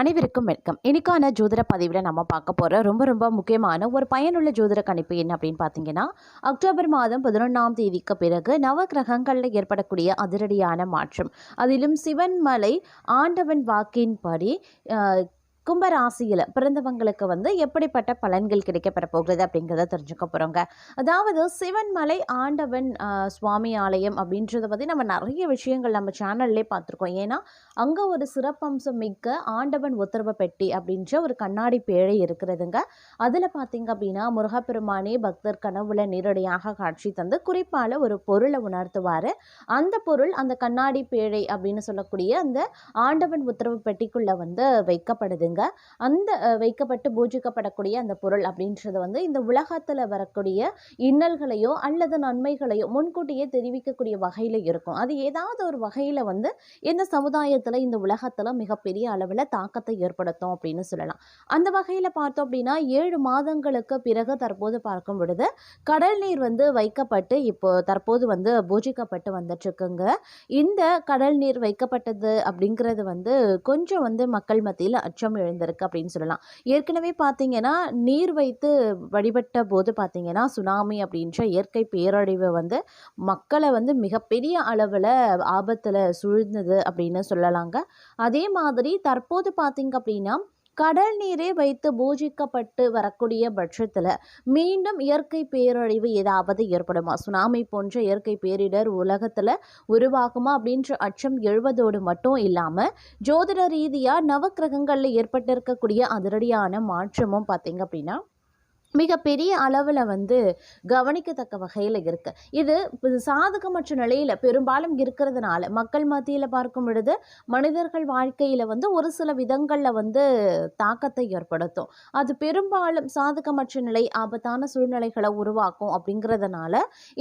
அனைவருக்கும் வணக்கம். இன்னைக்கான ஜோதிட பதிவில் நம்ம பார்க்க போகிற ரொம்ப ரொம்ப முக்கியமான ஒரு பயனுள்ள ஜோதிட கணிப்பு என்ன அப்படின்னு பார்த்தீங்கன்னா அக்டோபர் மாதம் பதினொன்றாம் தேதிக்கு பிறகு நவ கிரகங்களில் ஏற்படக்கூடிய அதிரடியான மாற்றம். அதிலும் சிவன்மலை ஆண்டவன் வாக்கின்படி கும்பராசியில் பிறந்தவங்களுக்கு வந்து எப்படிப்பட்ட பலன்கள் கிடைக்கப்பெற போகிறது அப்படிங்கிறத தெரிஞ்சுக்க போகிறோங்க அதாவது சிவன்மலை ஆண்டவன் சுவாமி ஆலயம் அப்படின்றத பற்றி நம்ம நிறைய விஷயங்கள் நம்ம சேனல்லே பார்த்துருக்கோம். ஏன்னா அங்கே ஒரு சிறப்பம்சம் மிக்க ஆண்டவன் உத்தரவு பெட்டி அப்படின்ற ஒரு கண்ணாடி பேழை இருக்கிறதுங்க. அதில் பார்த்தீங்க அப்படின்னா முருகப்பெருமானே பக்தர் கனவுல நேரடியாக காட்சி தந்து குறிப்பால் ஒரு பொருளை உணர்த்துவார். அந்த பொருள் அந்த கண்ணாடி பேழை அப்படின்னு சொல்லக்கூடிய அந்த ஆண்டவன் உத்தரவு பெட்டிக்குள்ளே வந்து வைக்கப்படுதுங்க அந்த வைக்கப்பட்டு பூஜிக்கப்படக்கூடிய அந்த பொருள் அப்படின்றது வந்து இந்த உலகத்தில் வரக்கூடிய இன்னல்களையோ அல்லது நன்மைகளையோ முன்கூட்டியே தெரிவிக்கக்கூடிய வகையில் இருக்கும். அது ஏதாவது ஒரு வகையில் வந்து இந்த சமுதாயத்தில் இந்த உலகத்தில் மிகப்பெரிய அளவில் தாக்கத்தை ஏற்படுத்தும் அப்படின்னு சொல்லலாம். அந்த வகையில் பார்த்தோம் அப்படின்னா ஏழு மாதங்களுக்கு பிறகு தற்போது பார்க்கும் பொழுது கடல் நீர் வந்து வைக்கப்பட்டு இப்போ தற்போது வந்து பூஜிக்கப்பட்டு வந்துட்டுருக்குங்க. இந்த கடல் நீர் வைக்கப்பட்டது அப்படிங்கிறது வந்து கொஞ்சம் வந்து மக்கள் மத்தியில் அச்சம் எழுந்திருக்கு அப்படின்னு சொல்லலாம். ஏற்கனவே பார்த்தீங்கன்னா நீர் வைத்து வழிபட்ட போது பார்த்தீங்கன்னா சுனாமி அப்படின்ற இயற்கை பேரழிவு வந்து மக்களை வந்து மிகப்பெரிய அளவில் ஆபத்தில் சூழ்ந்தது அப்படின்னு சொல்லலாங்க. அதே மாதிரி தற்போது பார்த்தீங்க அப்படின்னா கடல் நீரே வைத்து பூஜிக்கப்பட்டு வரக்கூடிய பட்சத்தில் மீண்டும் இயற்கை பேரழிவு ஏதாவது ஏற்படுமா? சுனாமி போன்ற இயற்கை பேரிடர் உலகத்தில் உருவாகுமா அப்படின்ற அச்சம் எழுவதோடு மட்டும் இல்லாமல் ஜோதிட ரீதியாக நவக்கிரகங்களில் ஏற்பட்டிருக்கக்கூடிய அதிரடியான மாற்றமும் பார்த்தீங்க அப்படின்னா மிகப்பெரிய அளவில் வந்து கவனிக்கத்தக்க வகையில் இருக்குது இது சாதகமற்ற நிலையில் பெரும்பாலும் இருக்கிறதுனால மக்கள் மத்தியில் பார்க்கும் பொழுது மனிதர்கள் வாழ்க்கையில் வந்து ஒரு சில விதங்களில் வந்து தாக்கத்தை ஏற்படுத்தும். அது பெரும்பாலும் சாதகமற்ற நிலை ஆபத்தான சூழ்நிலைகளை உருவாக்கும் அப்படிங்கிறதுனால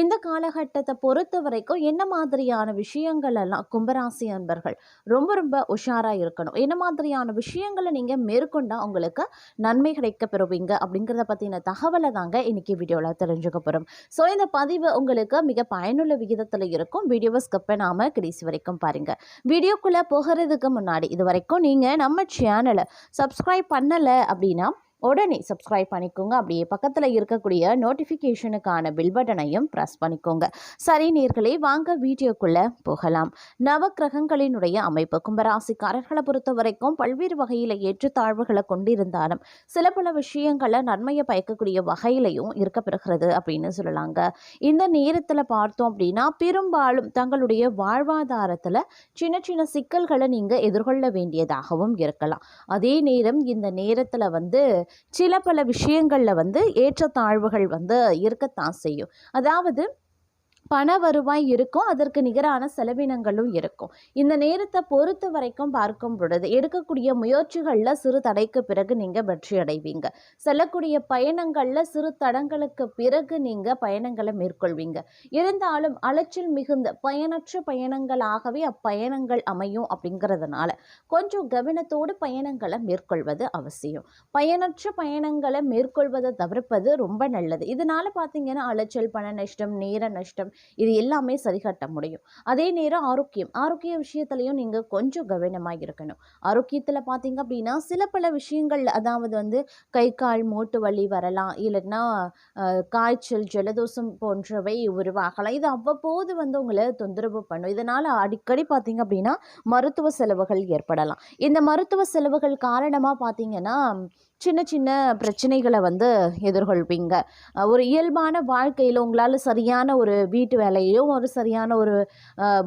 இந்த காலகட்டத்தை பொறுத்த வரைக்கும் என்ன மாதிரியான விஷயங்கள் எல்லாம் கும்பராசி அன்பர்கள் ரொம்ப ரொம்ப உஷாராக இருக்கணும். என்ன மாதிரியான விஷயங்களை நீங்கள் மேற்கொண்டால் உங்களுக்கு நன்மை கிடைக்க பெறுவீங்க அப்படிங்கிறத பற்றின தகவலை தாங்க இன்னைக்கு வீடியோவில் தெரிஞ்சுக்க போகிறோம் ஸோ இந்த பதிவு உங்களுக்கு மிக பயனுள்ள விகிதத்தில் இருக்கும். வீடியோவை ஸ்கிப் பண்ணாமல் கடைசி வரைக்கும் பாருங்கள் வீடியோக்குள்ளே போகிறதுக்கு முன்னாடி இது வரைக்கும் நீங்கள் நம்ம சேனலை சப்ஸ்கிரைப் பண்ணலை அப்படின்னா உடனே சப்ஸ்கிரைப் பண்ணிக்கோங்க. அப்படியே பக்கத்தில் இருக்கக்கூடிய நோட்டிஃபிகேஷனுக்கான பில் பட்டனையும் ப்ரெஸ் பண்ணிக்கோங்க. சரி நேர்களே வாங்க வீடியோக்குள்ளே போகலாம். நவக்கிரகங்களினுடைய அமைப்பு கும்பராசிக்காரர்களை பொறுத்த வரைக்கும் பல்வேறு வகையில் ஏற்றத்தாழ்வுகளை கொண்டிருந்தாலும் சில பல விஷயங்களை நன்மையை பயக்கக்கூடிய வகையிலையும் இருக்கப்பெறுகிறது அப்படின்னு சொல்லலாங்க. இந்த நேரத்தில் பார்த்தோம் அப்படின்னா பெரும்பாலும் தங்களுடைய வாழ்வாதாரத்தில் சின்ன சின்ன சிக்கல்களை நீங்கள் எதிர்கொள்ள வேண்டியதாகவும் இருக்கலாம். அதே நேரம் இந்த நேரத்தில் வந்து சில பல விஷயங்களில் வந்து ஏற்றத்தாழ்வுகள் வந்து இருக்கத்தான் செய்யும். அதாவது பண வருவாய் இருக்கும் அதற்கு நிகரான செலவினங்களும் இருக்கும். இந்த நேரத்தை பொறுத்த வரைக்கும் பார்க்கும் பொழுது எடுக்கக்கூடிய முயற்சிகளில் சிறு தடைக்கு பிறகு நீங்கள் வெற்றி அடைவீங்க. செல்லக்கூடிய பயணங்களில் சிறு தடங்களுக்கு பிறகு நீங்கள் பயணங்களை மேற்கொள்வீங்க. இருந்தாலும் அலைச்சல் மிகுந்த பயனற்ற பயணங்களாகவே அப்பயணங்கள் அமையும் அப்படிங்கிறதுனால கொஞ்சம் கவனத்தோடு பயணங்களை மேற்கொள்வது அவசியம். பயனற்ற பயணங்களை மேற்கொள்வதை தவிர்ப்பது ரொம்ப நல்லது. இதனால் பார்த்தீங்கன்னா அலைச்சல் பண நஷ்டம் நேர நஷ்டம் இது எல்லாமே சரிகட்ட முடியும். அதே நேரம் ஆரோக்கியம். ஆரோக்கிய விஷயத்துலையும் நீங்கள் கொஞ்சம் கவனமாக இருக்கணும். ஆரோக்கியத்தில் பார்த்தீங்க அப்படின்னா சில பல விஷயங்கள் அதாவது வந்து கை கால் மூட்டு வலி வரலாம் இல்லைன்னா அஹ், காய்ச்சல் ஜலதோஷம் போன்றவை உருவாகலாம். இது அவ்வப்போது வந்து உங்களை தொந்தரவு பண்ணும். இதனால் அடிக்கடி பார்த்தீங்க அப்படின்னா மருத்துவ செலவுகள் ஏற்படலாம். இந்த மருத்துவ செலவுகள் காரணமாக பார்த்தீங்கன்னா சின்ன சின்ன பிரச்சனைகளை வந்து எதிர்கொள்வீங்க. ஒரு இயல்பான வாழ்க்கையில் உங்களால் சரியான ஒரு வீட்டு வேலையையும் ஒரு சரியான ஒரு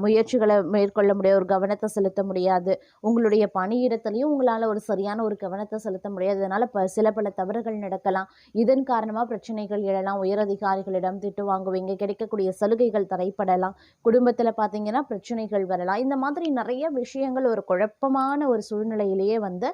முயற்சிகளை மேற்கொள்ள முடியாது ஒரு கவனத்தை செலுத்த முடியாது. உங்களுடைய பணியிடத்துலையும் உங்களால் ஒரு சரியான ஒரு கவனத்தை செலுத்த முடியாது. அதனால் ப சில பல தவறுகள் நடக்கலாம். இதன் காரணமாக பிரச்சனைகள் எழலாம். உயரதிகாரிகளிடம் திட்டு வாங்குவீங்க. கிடைக்கக்கூடிய சலுகைகள் தடைப்படலாம். குடும்பத்தில் பார்த்தீங்கன்னா பிரச்சனைகள் வரலாம். இந்த மாதிரி நிறைய விஷயங்கள் ஒரு குழப்பமான ஒரு சூழ்நிலையிலேயே வந்து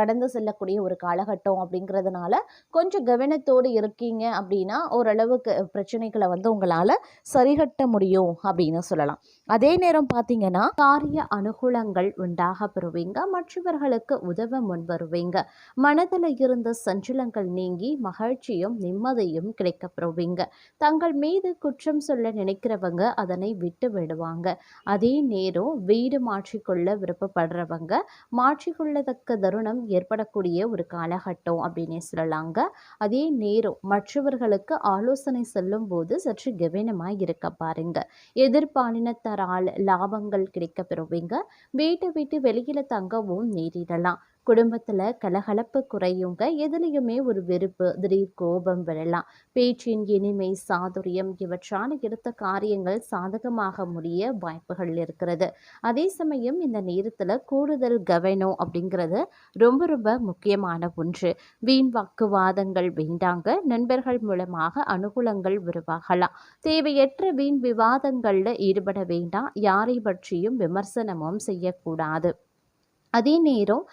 கடந்து செல்லக்கூடிய ஒரு பழகட்டும் அப்படிங்கிறதுனால கொஞ்சம் கவனத்தோடு இருக்கீங்க அப்படின்னா ஓரளவுக்கு பிரச்சனைகளை வந்து உங்களால் சரிகட்ட முடியும் அப்படின்னு சொல்லலாம். அதே நேரம் பார்த்தீங்கன்னா காரிய அனுகூலங்கள் உண்டாக பெறுவீங்க மற்றவர்களுக்கு உதவ முன்வருவீங்க. மனதில் இருந்த சஞ்சலங்கள் நீங்கி மகிழ்ச்சியும் நிம்மதியும் கிடைக்க பெறுவீங்க தங்கள் மீது குற்றம் சொல்ல நினைக்கிறவங்க அதனை விட்டு விடுவாங்க. அதே நேரம் வீடு மாற்றிக்கொள்ள விருப்பப்படுறவங்க மாற்றிக்கொள்ளத்தக்க தருணம் ஏற்படக்கூடிய ஒரு காலகட்டம் அப்படின்னு சொல்லலாங்க. அதே நேரம் மற்றவர்களுக்கு ஆலோசனை சொல்லும் போது சற்று கவனமாக இருக்க பாருங்க. எதிர்பாலினத்தரால் லாபங்கள் கிடைக்க பெறுவீங்க வீட்டை விட்டு வெளியில தங்கவும் நேரிடலாம். குடும்பத்தில் கலகலப்பு குறையுங்க. எதுலேயுமே ஒரு வெறுப்பு திடீர் கோபம் விழலாம். பேச்சின் இனிமை சாதுரியம் இவற்றால் எடுத்த காரியங்கள் சாதகமாக முடிய வாய்ப்புகள் இருக்கிறது. அதே சமயம் இந்த நேரத்தில் கூடுதல் கவனம் அப்படிங்கிறது ரொம்ப ரொம்ப முக்கியமான ஒன்று. வீண் வாக்குவாதங்கள் வேண்டாங்க. நண்பர்கள் மூலமாக அனுகூலங்கள் உருவாகலாம். தேவையற்ற வீண் விவாதங்களில் ஈடுபட வேண்டாம். யாரை பற்றியும் விமர்சனமும் செய்யக்கூடாது. அதே நேரம்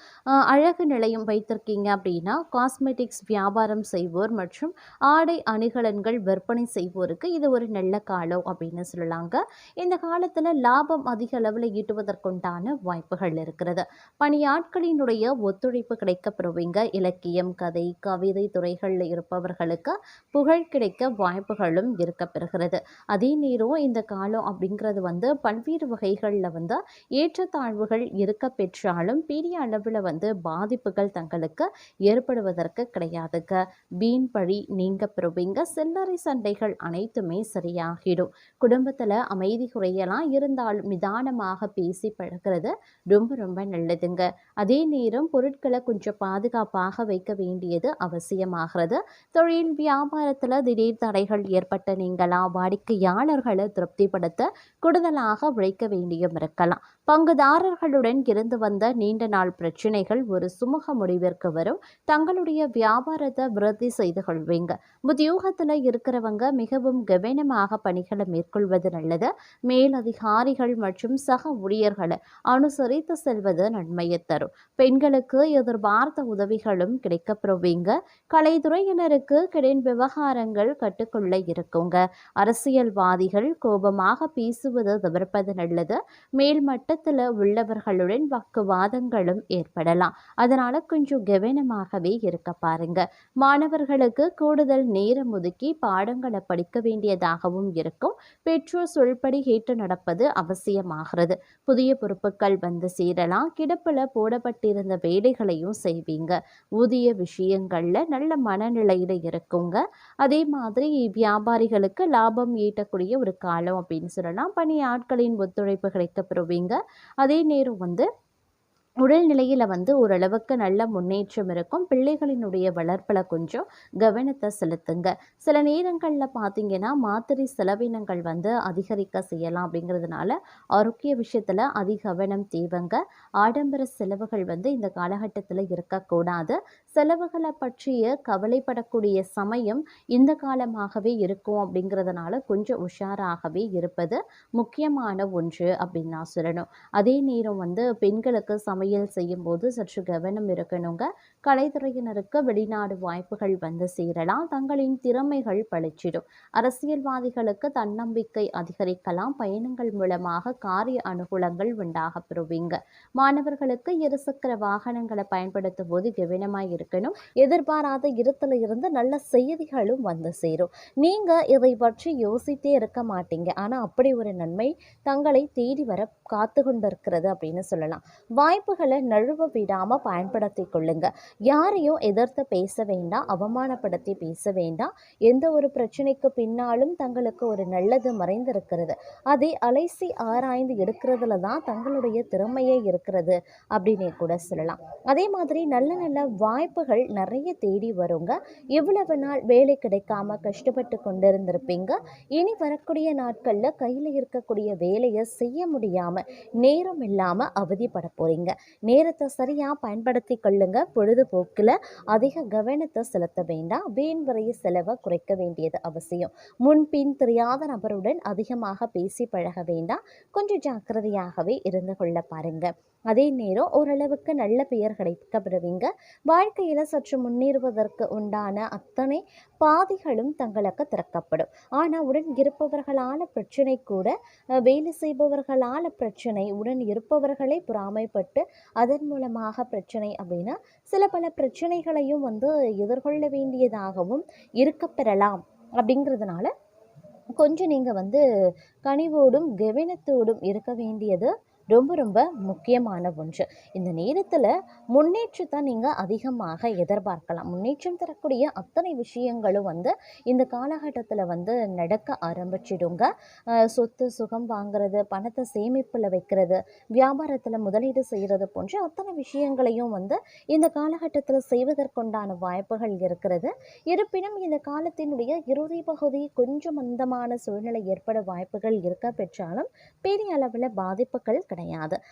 அழகு நிலையம் வைத்திருக்கீங்க அப்படின்னா காஸ்மெட்டிக்ஸ் வியாபாரம் செய்வோர் மற்றும் ஆடை அணிகலன்கள் விற்பனை செய்வோருக்கு இது ஒரு நல்ல காலம் அப்படின்னு சொல்லலாங்க. இந்த காலத்தில் லாபம் அதிக அளவில் ஈட்டுவதற்குண்டான வாய்ப்புகள் இருக்கிறது. பணியாட்களினுடைய ஒத்துழைப்பு கிடைக்கப்பெறுவீங்க. இலக்கியம் கதை கவிதை துறைகளில் இருப்பவர்களுக்கு புகழ் கிடைக்க வாய்ப்புகளும் இருக்க பெறுகிறது அதே நேரம் இந்த காலம் அப்படிங்கிறது வந்து பல்வேறு வகைகளில் வந்து ஏற்றத்தாழ்வுகள் இருக்க பெற்றாலும் பெரிய அளவில் வந்து பாதிப்புகள் தங்களுக்கு ஏற்படுவதற்கு கிடையாதுங்க. வீண் பழி நீங்க பெறுவீங்க சில்லறை சண்டைகள் அனைத்துமே சரியாகிடும். குடும்பத்தில் அமைதி குறையலாம். இருந்தாலும் நிதானமாக பேசி பழகிறது ரொம்ப ரொம்ப நல்லதுங்க. அதே நேரம் பொருட்களை கொஞ்சம் பாதுகாப்பாக வைக்க வேண்டியது அவசியமாகிறது. தொழில் வியாபாரத்தில் திடீர் தடைகள் ஏற்பட்ட நீங்களா வாடிக்கையாளர்களை திருப்திப்படுத்த கூடுதலாக உழைக்க வேண்டியும் இருக்கலாம். பங்குதாரர்களுடன் இருந்து வந்த நீண்ட நாள் பிரச்சனைகள் ஒரு சுமூக முடிவிற்கு வரும். தங்களுடைய வியாபாரத்தை விருத்தி செய்து கொள்வீங்க. உத்தியோகத்தில் இருக்கிறவங்க மிகவும் கவனமாக பணிகளை மேற்கொள்வது நல்லது. மேலதிகாரிகள் மற்றும் சக ஊழியர்களை அனுசரித்து செல்வது நன்மையை தரும். பெண்களுக்கு எதிர்பார்த்த உதவிகளும் கிடைக்கப்பெறுவீங்க. கலைத்துறையினருக்கு கடன் விவகாரங்கள் கட்டுக்குள்ள இருக்குங்க. அரசியல்வாதிகள் கோபமாக பேசுவது தவிர்ப்பது நல்லது. மேல்மட்ட மட்டத்தில் உள்ளவர்களுடன் வாக்குவாதங்களும் ஏற்படலாம். அதனால் கொஞ்சம் கவனமாகவே இருக்க பாருங்க. மாணவர்களுக்கு கூடுதல் நேரம் ஒதுக்கி பாடங்களை படிக்க வேண்டியதாகவும் இருக்கும். பெற்றோர் சொல்படி ஏற்று நடப்பது அவசியமாகிறது. புதிய பொறுப்புகள் வந்து சேரலாம். கிடப்பில் போடப்பட்டிருந்த வேலைகளையும் செய்வீங்க. ஊதிய விஷயங்களில் நல்ல மனநிலையில் இருக்குங்க. அதே மாதிரி வியாபாரிகளுக்கு லாபம் ஈட்டக்கூடிய ஒரு காலம் அப்படின்னு சொல்லலாம். பணி ஆட்களின் ஒத்துழைப்பு கிடைக்கப்பெறுவீங்க அதே நேரம் வந்து உடல்நிலையில் வந்து ஓரளவுக்கு நல்ல முன்னேற்றம் இருக்கும். பிள்ளைகளினுடைய வளர்ப்பில் கொஞ்சம் கவனத்தை செலுத்துங்க. சில நேரங்களில் பார்த்தீங்கன்னா மாத்திரை செலவினங்கள் வந்து அதிகரிக்க செய்யலாம் அப்படிங்கிறதுனால ஆரோக்கிய விஷயத்தில் அதிக கவனம் தேவைங்க. ஆடம்பர செலவுகள் வந்து இந்த காலகட்டத்தில் இருக்கக்கூடாது. செலவுகளை பற்றிய கவலைப்படக்கூடிய சமயம் இந்த காலமாகவே இருக்கும் அப்படிங்கிறதுனால கொஞ்சம் உஷாராகவே இருப்பது முக்கியமான ஒன்று அப்படின்னு நான் சொல்லணும். அதே நேரம் வந்து பெண்களுக்கு சமையல் செய்யும்போது சற்று கவனம் இருக்கணுங்க கலைத்துறையினருக்கு வெளிநாடு வாய்ப்புகள் வந்து சேரலாம். தங்களின் திறமைகள் பளிச்சிடும். அரசியல்வாதிகளுக்கு தன்னம்பிக்கை அதிகரிக்கலாம். பயணங்கள் மூலமாக காரிய அனுகூலங்கள் உண்டாக பெறுவீங்க. மாணவர்களுக்கு இருசக்கர வாகனங்களை பயன்படுத்தும் போது கவனமாக இருக்கணும். எதிர்பாராத இடத்துல இருந்து நல்ல செய்திகளும் வந்து சேரும். நீங்க இதை பற்றி யோசித்தே இருக்க மாட்டீங்க. ஆனா அப்படி ஒரு நன்மை தங்களை தேடி வர காத்து கொண்டிருக்கிறது அப்படின்னு சொல்லலாம். வாய்ப்பு உறவுகளை நழுவ விடாமல் பயன்படுத்தி கொள்ளுங்க. யாரையும் எதிர்த்து பேச வேண்டாம் அவமானப்படுத்தி பேச வேண்டாம். எந்த ஒரு பிரச்சனைக்கு பின்னாலும் தங்களுக்கு ஒரு நல்லது மறைந்திருக்கிறது. அதை அலைசி ஆராய்ந்து எடுக்கிறதுல தான் தங்களுடைய திறமையே இருக்கிறது அப்படின்னே கூட சொல்லலாம். அதே மாதிரி நல்ல நல்ல வாய்ப்புகள் நிறைய தேடி வருங்க. இவ்வளவு நாள் வேலை கிடைக்காம கஷ்டப்பட்டு கொண்டிருந்திருப்பீங்க. இனி வரக்கூடிய நாட்களில் கையில் இருக்கக்கூடிய வேலையை செய்ய முடியாமல் நேரம் இல்லாமல் அவதிப்பட போகிறீங்க நேரத்தை சரியாக பயன்படுத்தி கொள்ளுங்க. பொழுதுபோக்கில் அதிக கவனத்தை செலுத்த வேண்டாம். வீண் வரைய செலவை குறைக்க வேண்டியது அவசியம். முன்பின் தெரியாத நபருடன் அதிகமாக பேசி பழக வேண்டாம். கொஞ்சம் ஜாக்கிரதையாகவே இருந்து கொள்ள பாருங்க. அதே நேரம் ஓரளவுக்கு நல்ல பெயர் கிடைக்கப்படுவீங்க வாழ்க்கையில் சற்று முன்னேறுவதற்கு உண்டான அத்தனை பாதைகளும் தங்களுக்கு திறக்கப்படும். ஆனால் உடன் இருப்பவர்களால் பிரச்சனை கூட வேலை செய்பவர்களால் பிரச்சனை உடன் இருப்பவர்களே பொறாமைப்பட்டு அதன் மூலமாக பிரச்சனை அப்படின்னா சில பல பிரச்சனைகளையும் வந்து எதிர்கொள்ள வேண்டியதாகவும் இருக்கப்பெறலாம் அப்படிங்கிறதுனால கொஞ்சம் நீங்கள் வந்து கனிவோடும் கவனத்தோடும் இருக்க வேண்டியது ரொம்ப ரொம்ப முக்கியமான ஒன்று. இந்த நேரத்தில் முன்னேற்றத்தை நீங்கள் அதிகமாக எதிர்பார்க்கலாம். முன்னேற்றம் தரக்கூடிய அத்தனை விஷயங்களும் வந்து இந்த காலகட்டத்தில் வந்து நடக்க ஆரம்பிச்சிடுங்க. சொத்து சுகம் வாங்குறது பணத்தை சேமிப்பில் வைக்கிறது வியாபாரத்தில் முதலீடு செய்கிறது போன்ற அத்தனை விஷயங்களையும் வந்து இந்த காலகட்டத்தில் செய்வதற்குண்டான வாய்ப்புகள் இருக்கிறது. இருப்பினும் இந்த காலத்தினுடைய இறுதி பகுதி கொஞ்சம் மந்தமான சூழ்நிலை ஏற்பட வாய்ப்புகள் இருக்க பெற்றாலும் பெரிய அளவில் பாதிப்புகள் கிடையாது